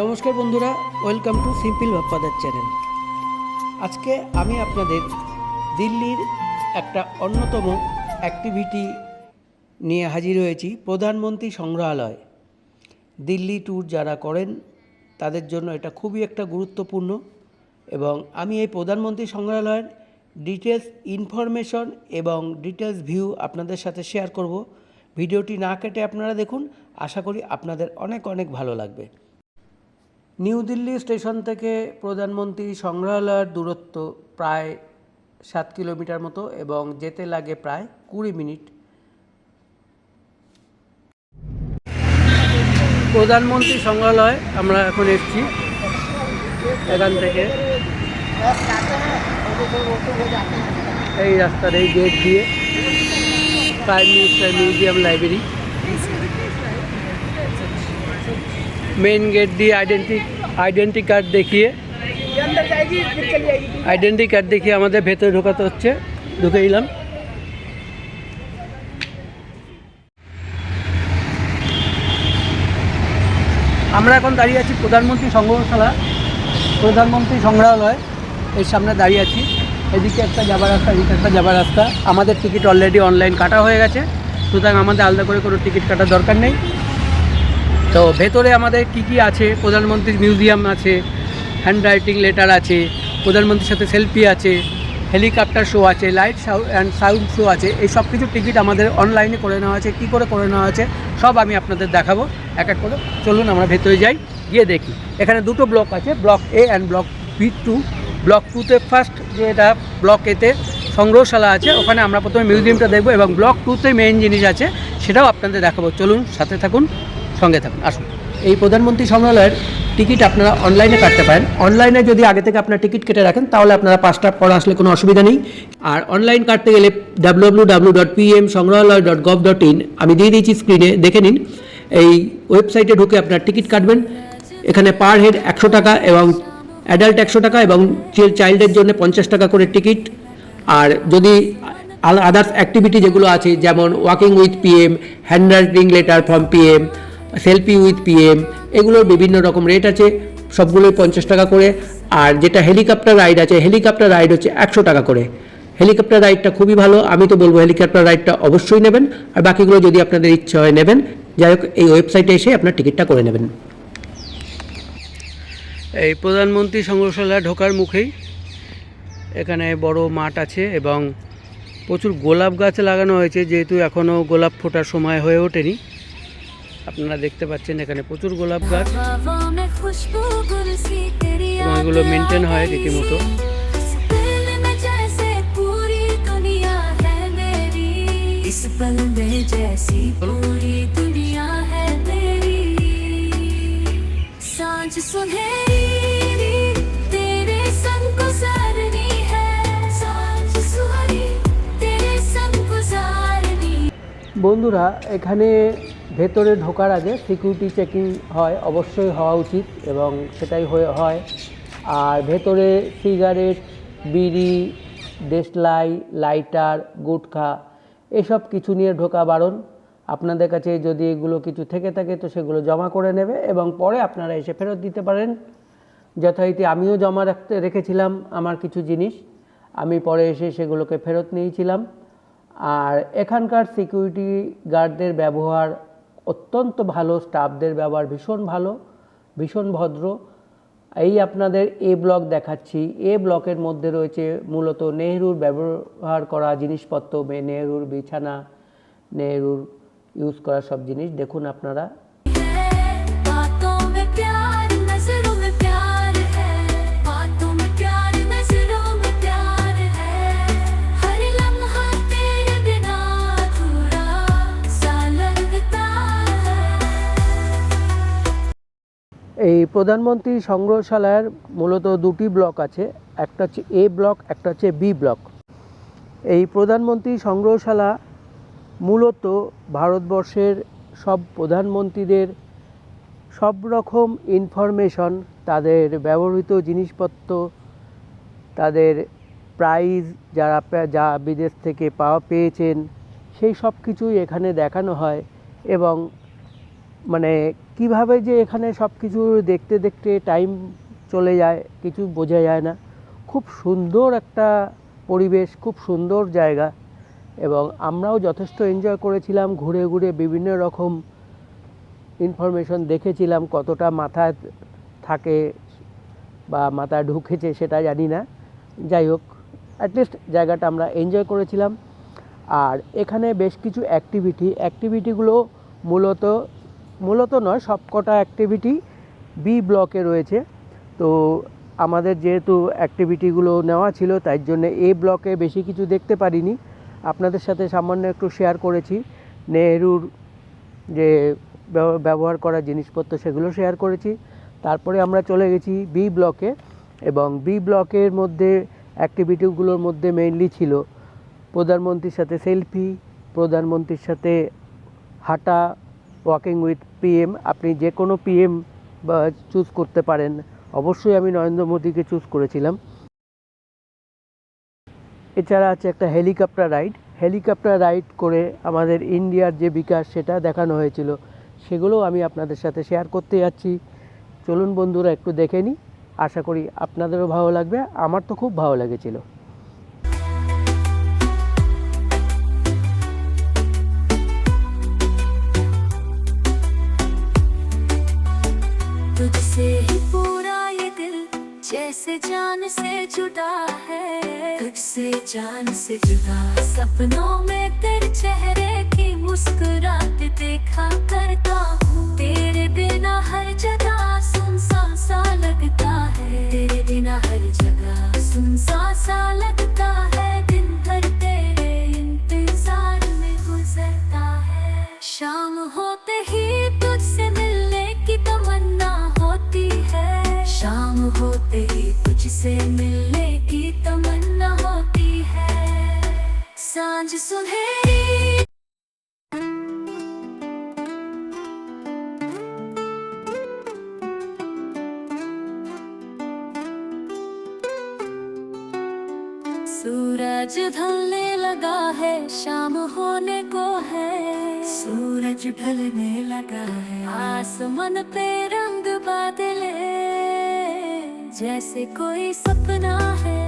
নমস্কার বন্ধুরা welcome to simple বাপ্পাদার চ্যানেল আজকে আমি আপনাদের দিল্লির একটা অন্যতম অ্যাক্টিভিটি নিয়ে হাজির হয়েছি, প্রধানমন্ত্রী সংগ্রহালয়। দিল্লি ট্যুর যারা করেন, তাদের জন্য এটা খুবই একটা গুরুত্বপূর্ণ এবং আমি এই প্রধানমন্ত্রী সংগ্রহালয়ের ডিটেলস ইনফরমেশন এবং ডিটেলস ভিউ আপনাদের সাথে শেয়ার করব। ভিডিওটি না কেটে আপনারা দেখুন, আশা করি আপনাদের অনেক অনেক ভালো লাগবে। নিউ দিল্লি স্টেশন থেকে প্রধানমন্ত্রী সংগ্রহালয়ের দূরত্ব প্রায় সাত কিলোমিটার মতো এবং যেতে লাগে প্রায় কুড়ি মিনিট। প্রধানমন্ত্রী সংগ্রহালয়, আমরা এখন এসেছি এখান থেকে। এই রাস্তার এই গেট দিয়ে। Prime minister museum library main gate দিয়ে আইডেন্টি আইডেন্টি কার্ড দেখিয়ে আইডেন্টি কার্ড দেখিয়ে আমাদের ভেতরে ঢোকাতে হচ্ছে। ঢুকে দিলাম। আমরা এখন দাঁড়িয়ে আছি প্রধানমন্ত্রী সংগ্রহশালা, প্রধানমন্ত্রী সংগ্রহালয়। এর সামনে দাঁড়িয়ে আছি। এদিকে একটা যাবার রাস্তা, এদিকে একটা যাবার রাস্তা। আমাদের টিকিট অলরেডি অনলাইন কাটা হয়ে গেছে। সুতরাং আমাদের আলাদা করে কোনো টিকিট কাটার দরকার নেই। তো ভেতরে আমাদের কি কি আছে? প্রধানমন্ত্রীর মিউজিয়াম আছে হ্যান্ড রাইটিং লেটার আছে, প্রধানমন্ত্রীর সাথে সেলফি আছে হেলিকপ্টার শো আছে লাইট অ্যান্ড সাউন্ড শো আছে, এই সব কিছু টিকিট আমাদের অনলাইনে করে নেওয়া আছে। কী করে করে নেওয়া আছে? সব আমি আপনাদের দেখাবো। এক এক করে। চলুন আমরা ভেতরে যাই, গিয়ে দেখি। এখানে দুটো ব্লক আছে block A and block B two block টুতে ফার্স্ট যেটা ব্লক এতে সংগ্রহশালা আছে, ওখানে আমরা প্রথমে মিউজিয়ামটা দেখব এবং ব্লক টুতে মেইন জিনিস আছে, সেটাও আপনাদের দেখাবো। চলুন সাথে থাকুন। সঙ্গে থাকুন। আসুন। এই প্রধানমন্ত্রী সংগ্রহালয়ের টিকিট আপনারা অনলাইনে কাটতে পারেন। অনলাইনে যদি আগে থেকে আপনার টিকিট কেটে রাখেন, তাহলে আপনারা পাঁচটা পর আসলে কোনো অসুবিধা নেই। আর অনলাইন কাটতে গেলে W W dot P M Sangrahalaya dot gov dot in আমি দিয়ে দিয়েছি স্ক্রিনে দেখে নিন। এই ওয়েবসাইটে ঢুকে আপনার টিকিট কাটবেন। এখানে পার হেড একশো টাকা এবং অ্যাডাল্ট একশো টাকা এবং চাইল্ডের জন্য পঞ্চাশ টাকা করে টিকিট। আর যদি আদার্স অ্যাক্টিভিটি যেগুলো আছে, যেমন walking with PM hand writing letter from PM selfie with PM এগুলোর বিভিন্ন রকম রেট আছে, সবগুলোই পঞ্চাশ টাকা করে। আর যেটা হেলিকপ্টার রাইড আছে হেলিকপ্টার রাইড হচ্ছে একশো টাকা করে। হেলিকপ্টার রাইডটা খুবই ভালো, আমি তো বলব হেলিকপ্টার রাইডটা অবশ্যই নেবেন। আর বাকিগুলো যদি আপনাদের ইচ্ছা হয় নেবেন, যাই হোক, এই ওয়েবসাইটে এসে আপনার টিকিটটা করে নেবেন। এই প্রধানমন্ত্রী সংগ্রহশালা ঢোকার মুখেই এখানে বড় মাঠ আছে এবং প্রচুর গোলাপ গাছ লাগানো হয়েছে, যেহেতু এখনও গোলাপ ফোটার সময় হয়ে ওঠেনি। আপনারা দেখতে পাচ্ছেন এখানে প্রচুর গোলাপ গাছ। এগুলো মেনটেন হয় রীতিমতো। বন্ধুরা এখানে ভেতরে ঢোকার আগে সিকিউরিটি চেকিং হয়, অবশ্যই হওয়া উচিত এবং সেটাই হয়ে, হয়। আর ভেতরে সিগারেট বিড়ি, দেশলাই লাইটার গুটখা এসব কিছু নিয়ে ঢোকা বারণ। আপনাদের কাছে যদি এগুলো কিছু থেকে থাকে তো সেগুলো জমা করে নেবে এবং পরে আপনারা এসে ফেরত দিতে পারেন। যথারীতি আমিও জমা রাখতে রেখেছিলাম আমার কিছু জিনিস। আমি পরে এসে সেগুলোকে ফেরত নিয়েছিলাম। আর এখানকার সিকিউরিটি গার্ডদের ব্যবহার অত্যন্ত ভালো স্টাফদের ব্যবহার ভীষণ ভালো, ভীষণ ভদ্র। এই আপনাদের এ ব্লক দেখাচ্ছি। এ ব্লকের মধ্যে রয়েছে মূলত নেহরুর ব্যবহার করা জিনিসপত্র নেহরুর বিছানা, নেহরুর ইউজ করা সব জিনিস। দেখুন আপনারা এই প্রধানমন্ত্রী সংগ্রহশালার মূলত দুটি ব্লক আছে, একটা হচ্ছে এ ব্লক, একটা হচ্ছে বি ব্লক। এই প্রধানমন্ত্রী সংগ্রহশালা মূলত ভারতবর্ষের সব প্রধানমন্ত্রীদের সব রকম ইনফরমেশন তাদের ব্যবহৃত জিনিসপত্র, তাদের প্রাইজ যারা যা বিদেশ থেকে পাওয়া, পেয়েছেন, সেই সব কিছুই এখানে দেখানো হয় এবং মানে কীভাবে যে এখানে সব কিছু দেখতে দেখতে টাইম চলে যায়, কিছু বোঝা যায় না। খুব সুন্দর একটা পরিবেশ, খুব সুন্দর জায়গা এবং আমরাও যথেষ্ট এনজয় করেছিলাম, ঘুরে ঘুরে বিভিন্ন রকম ইনফরমেশন দেখেছিলাম, কতটা মাথায় থাকে বা মাথায় ঢুকেছে সেটা জানি না। যাই হোক অ্যাটলিস্ট জায়গাটা আমরা এনজয় করেছিলাম। আর এখানে বেশ কিছু অ্যাক্টিভিটি অ্যাক্টিভিটিগুলো মূলত মূলত নয়, সবকটা অ্যাক্টিভিটি বি ব্লকে রয়েছে। তো আমাদের যেহেতু অ্যাক্টিভিটিগুলো নেওয়া ছিল, তাই জন্য এ ব্লকে বেশি কিছু দেখতে পারিনি। আপনাদের সাথে সামান্য একটু শেয়ার করেছি। নেহরুর যে ব্যব- ব্যবহার করা জিনিসপত্র, সেগুলো শেয়ার করেছি। তারপরে আমরা চলে গেছি বি ব্লকে এবং বি ব্লকের মধ্যে অ্যাক্টিভিটিগুলোর মধ্যে মেইনলি ছিল প্রধানমন্ত্রীর সাথে সেলফি প্রধানমন্ত্রীর সাথে হাঁটা ওয়াকিং উইথ পিএম আপনি যে কোনো পিএম বা চুজ করতে পারেন। অবশ্যই আমি নরেন্দ্র মোদীকে চুজ করেছিলাম। এছাড়া আছে একটা হেলিকপ্টার রাইড হেলিকপ্টার রাইড করে আমাদের ইন্ডিয়ার যে বিকাশ, সেটা দেখানো হয়েছিল। সেগুলোও আমি আপনাদের সাথে শেয়ার করতে যাচ্ছি। চলুন বন্ধুরা, একটু দেখে নিই। আশা করি আপনাদেরও ভালো লাগবে। আমার তো খুব ভালো লেগেছিল। जान से जुदा है। तुझसे जान से जुदा। सपनों में तेरे चेहरे की मुस्कुराहट देखा करता हूँ। तेरे बिना सूरज ढलने लगा है शाम होने को है। सूरज ढलने लगा है। आसमान पे रंग बादले जैसे कोई सपना है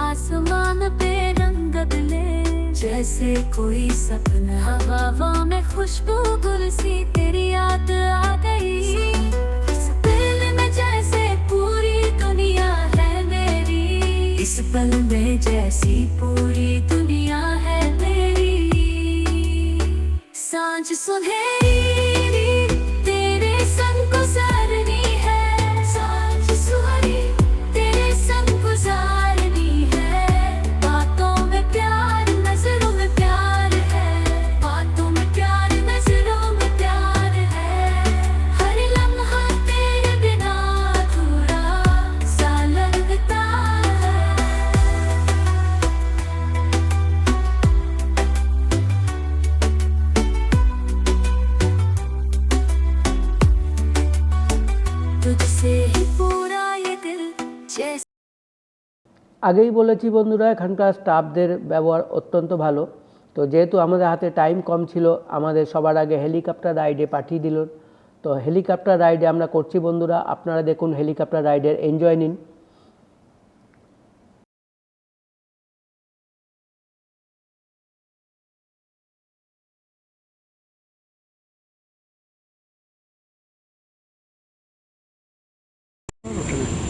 आसमान पे रंग बदले। जैसे कोई सपना। हवा में खुशबू गुलसी तेरी याद आ इस पल में जैसी पूरी दुनिया है मेरी। साँझ सुनहरी আগেই বলেছি বন্ধুরা, এখানকার স্টাফদের ব্যবহার অত্যন্ত ভালো। তো যেহেতু আমাদের হাতে টাইম কম ছিল, আমাদের সবার আগে হেলিকপ্টার রাইডে পাঠিয়ে দিল তো হেলিকপ্টার রাইডে আমরা করছি বন্ধুরা, আপনারা দেখুন হেলিকপ্টার রাইডের এনজয় নিন। এই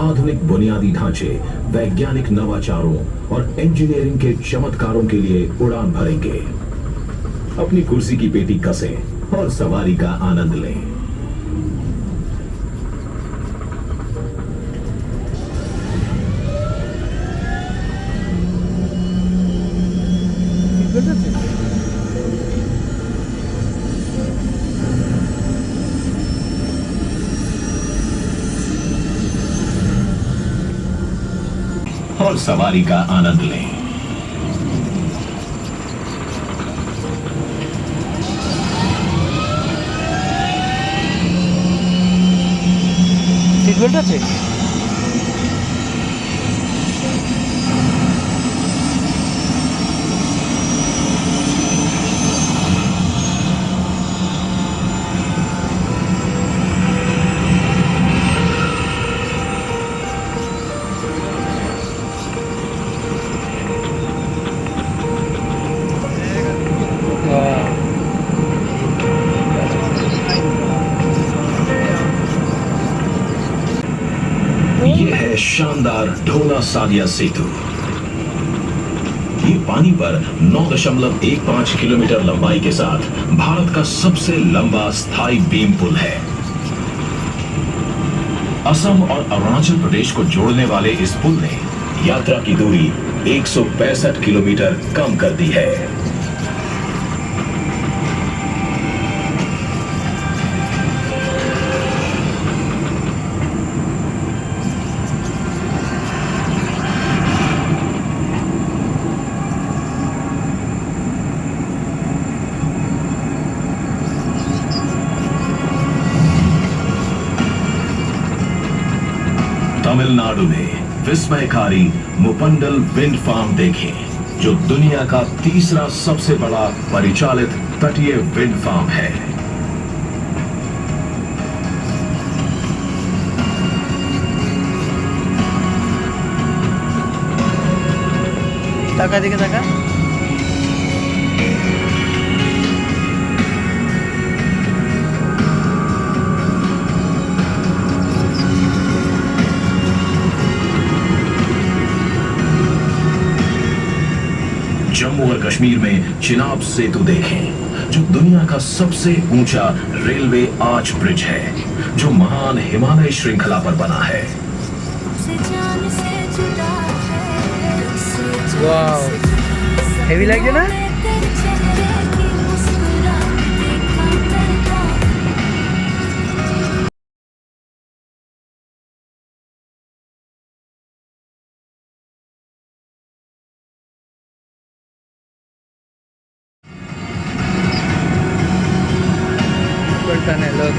आधुनिक बुनियादी ढांचे, वैज्ञानिक नवाचारों और इंजीनियरिंग के चमत्कारों के लिए उड़ान भरेंगे। अपनी कुर्सी की पेटी कसें और सवारी का आनंद लें। और सवारी का आनंद लें সিট বেল্ট আছে ढोला सादिया सेतु ये पानी पर 9.15 किलोमीटर लंबाई के साथ भारत का सबसे लंबा स्थायी बीम पुल है। असम और अरुणाचल प्रदेश को जोड़ने वाले इस पुल ने यात्रा की दूरी एक सौ पैंसठ किलोमीटर कम कर दी है। तमिलनाडु में विस्मयकारी मुपंडल विंड फार्म देखें, जो दुनिया का तीसरा सबसे बड़ा परिचालित तटीय विंड फार्म है। ताका, देखे, ताका। जम्मू और कश्मीर में चिनाब सेतु देखें जो दुनिया का सबसे ऊँचा रेलवे आर्च ब्रिज है जो महान हिमालय श्रृंखला पर बना है। जान से जुदा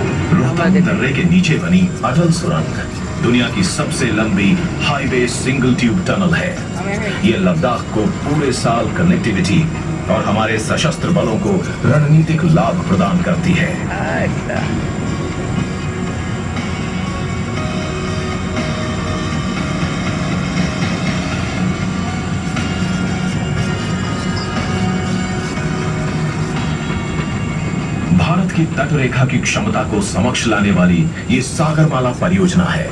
रोहतांग दर्रे के नीचे बनी अटल सुरंग दुनिया की सबसे लंबी हाईवे सिंगल ट्यूब टनल है। ये लद्दाख को पूरे साल कनेक्टिविटी और हमारे सशस्त्र बलों को रणनीतिक लाभ प्रदान करती है। की तटरेखा की क्षमता को समक्ष लाने वाली ये सागरमाला परियोजना है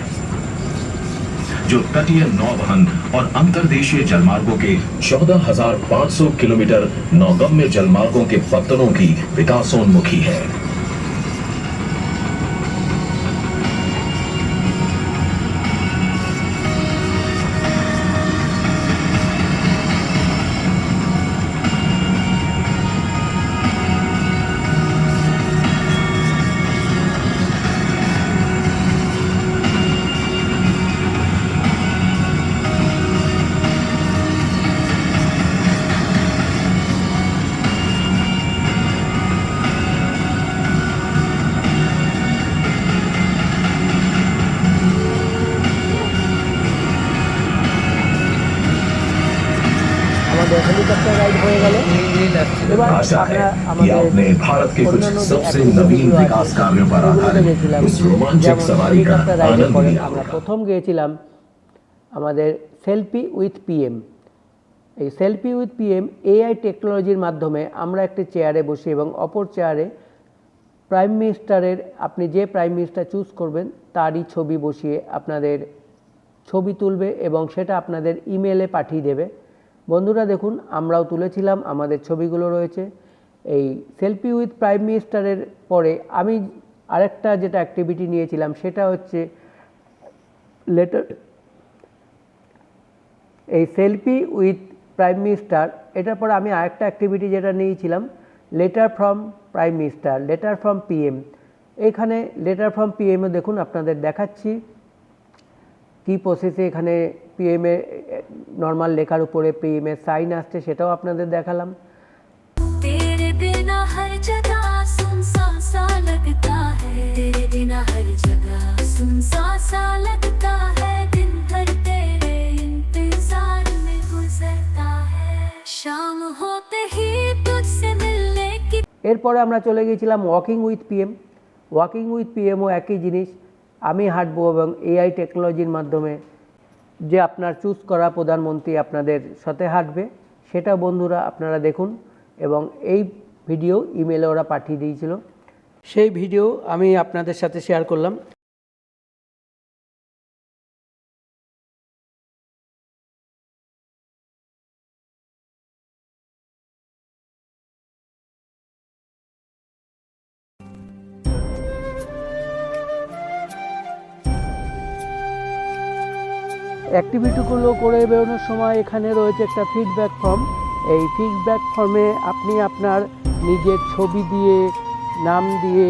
जो तटीय नौवहन और अंतरदेशीय जलमार्गों के 14,500 किलोमीटर नौगम्य जलमार्गों के पत्तनों की विकासोन्मुखी है। आशा है আমরা कि आपने भारत के कुछ অন্যান্য যে सबसे activity नवीन গুলো আছে, विकास कार्यों पर সেগুলো आधारित গেছিলাম। इस रोमांचक যেমন सवारी का হেলিকপ্টার রাইডের आनंद পরে लिया আমরা होगा প্রথম গিয়েছিলাম আমাদের সেলফি উইথ পিএম এই সেলফি উইথ পিএম এআই টেকনোলজির মাধ্যমে আমরা একটি চেয়ারে বসি এবং অপর চেয়ারে প্রাইম মিনিস্টারের আপনি যে প্রাইম মিনিস্টার চুজ করবেন তারই ছবি বসিয়ে আপনাদের ছবি তুলবে এবং সেটা আপনাদের ইমেলে পাঠিয়ে দেবে বন্ধুরা দেখুন, আমরাও তুলেছিলাম, আমাদের ছবিগুলো রয়েছে। এই সেলফি উইথ প্রাইম মিনিস্টারের পরে আমি আরেকটা যেটা অ্যাক্টিভিটি নিয়েছিলাম, সেটা হচ্ছে লেটার, এই সেলফি উইথ প্রাইম মিনিস্টার, এটার পরে আমি আরেকটা অ্যাক্টিভিটি যেটা নিয়েছিলাম, letter from prime minister, letter from PM. এখানে লেটার ফ্রম পিএমও দেখুন, আপনাদের দেখাচ্ছি। কী প্রসেসে এখানে পিএমএ নর্মাল লেখার উপরে পিএমএ সাইন আসছে সেটাও আপনাদের দেখালাম। এরপরে আমরা চলে গিয়েছিলাম walking with PM walking with PMO একই জিনিস। আমি হাঁটবো এবং এআই টেকনোলজির মাধ্যমে যে আপনার চুজ করা প্রধানমন্ত্রী আপনাদের সাথে হাঁটবে, সেটা বন্ধুরা আপনারা দেখুন এবং এই ভিডিও ইমেলে ওরা পাঠিয়ে দিয়েছিল। সেই ভিডিও আমি আপনাদের সাথে শেয়ার করলাম। অ্যাক্টিভিটিগুলো করে বেরোনোর সময় এখানে রয়েছে একটা ফিডব্যাক ফর্ম এই ফিডব্যাক ফর্মে আপনি আপনার নিজের ছবি দিয়ে, নাম দিয়ে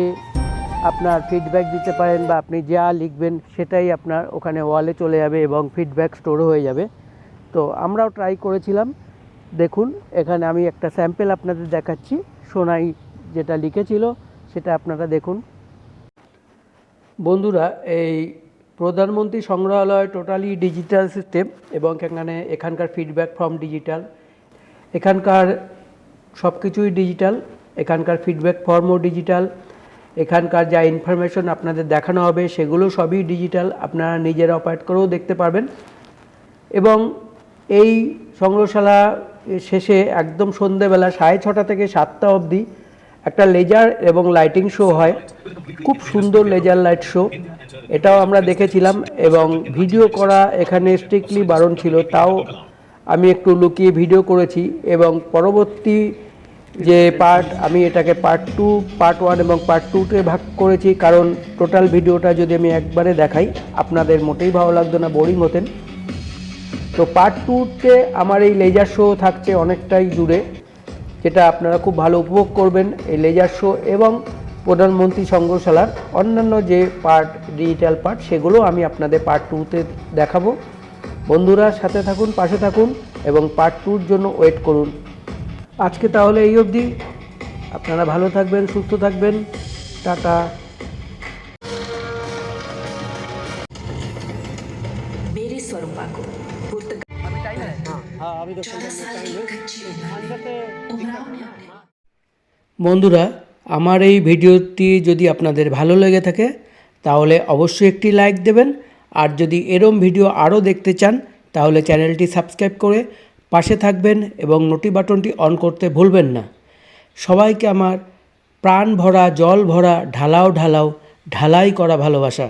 আপনার ফিডব্যাক দিতে পারেন বা আপনি যা লিখবেন সেটাই আপনার ওখানে ওয়ালে চলে যাবে এবং ফিডব্যাক স্টোর হয়ে যাবে। তো আমরাও ট্রাই করেছিলাম। দেখুন, এখানে আমি একটা স্যাম্পেল আপনাদের দেখাচ্ছি। সোনাই যেটা লিখেছিল, সেটা আপনারা দেখুন। বন্ধুরা, এই প্রধানমন্ত্রী সংগ্রহালয় টোটালি ডিজিটাল সিস্টেম এবং এখানে এখানকার ফিডব্যাক ফর্ম ডিজিটাল এখানকার সব কিছুই ডিজিটাল এখানকার ফিডব্যাক ফর্মও ডিজিটাল এখানকার যা ইনফরমেশন আপনাদের দেখানো হবে সেগুলো সবই ডিজিটাল আপনারা নিজেরা অপারেট করেও দেখতে পারবেন। এবং এই সংগ্রহশালা শেষে একদম সন্ধেবেলা সাড়ে ছটা থেকে সাতটা অবধি একটা লেজার এবং লাইটিং শো হয়। খুব সুন্দর লেজার লাইট শো। এটাও আমরা দেখেছিলাম এবং ভিডিও করা এখানে স্ট্রিক্টলি বারণ ছিল। তাও আমি একটু লুকিয়ে ভিডিও করেছি এবং পরবর্তী যে পার্ট, আমি এটাকে পার্ট টু, পার্ট ওয়ান এবং পার্ট টুতে ভাগ করেছি। কারণ টোটাল ভিডিওটা যদি আমি একবারে দেখাই, আপনাদের মোটেই ভালো লাগতো না, বোরিং হতেন। তো পার্ট টুতে আমার এই লেজার শো থাকছে অনেকটাই দূরে। যেটা আপনারা খুব ভালো উপভোগ করবেন এই লেজার শো এবং প্রধানমন্ত্রী সংগ্রহশালার অন্যান্য যে পার্ট ডিজিটাল পার্ট সেগুলো আমি আপনাদের পার্ট টুতে দেখাবো। বন্ধুরা, সাথে থাকুন, পাশে থাকুন এবং পার্ট টুর জন্য ওয়েট করুন। আজকে তাহলে এই অবধি। আপনারা ভালো থাকবেন, সুস্থ থাকবেন। টাটা। বন্ধুরা, আমার এই ভিডিওটি যদি আপনাদের ভালো লেগে থাকে, তাহলে অবশ্যই একটি লাইক দেবেন। আর যদি এরম ভিডিও আরও দেখতে চান, তাহলে চ্যানেলটি সাবস্ক্রাইব করে পাশে থাকবেন এবং নোটি বাটনটি অন করতে ভুলবেন না। সবাইকে আমার প্রাণ ভরা জল ভরা ঢালাও ঢালাও, ঢালাই করা ভালোবাসা।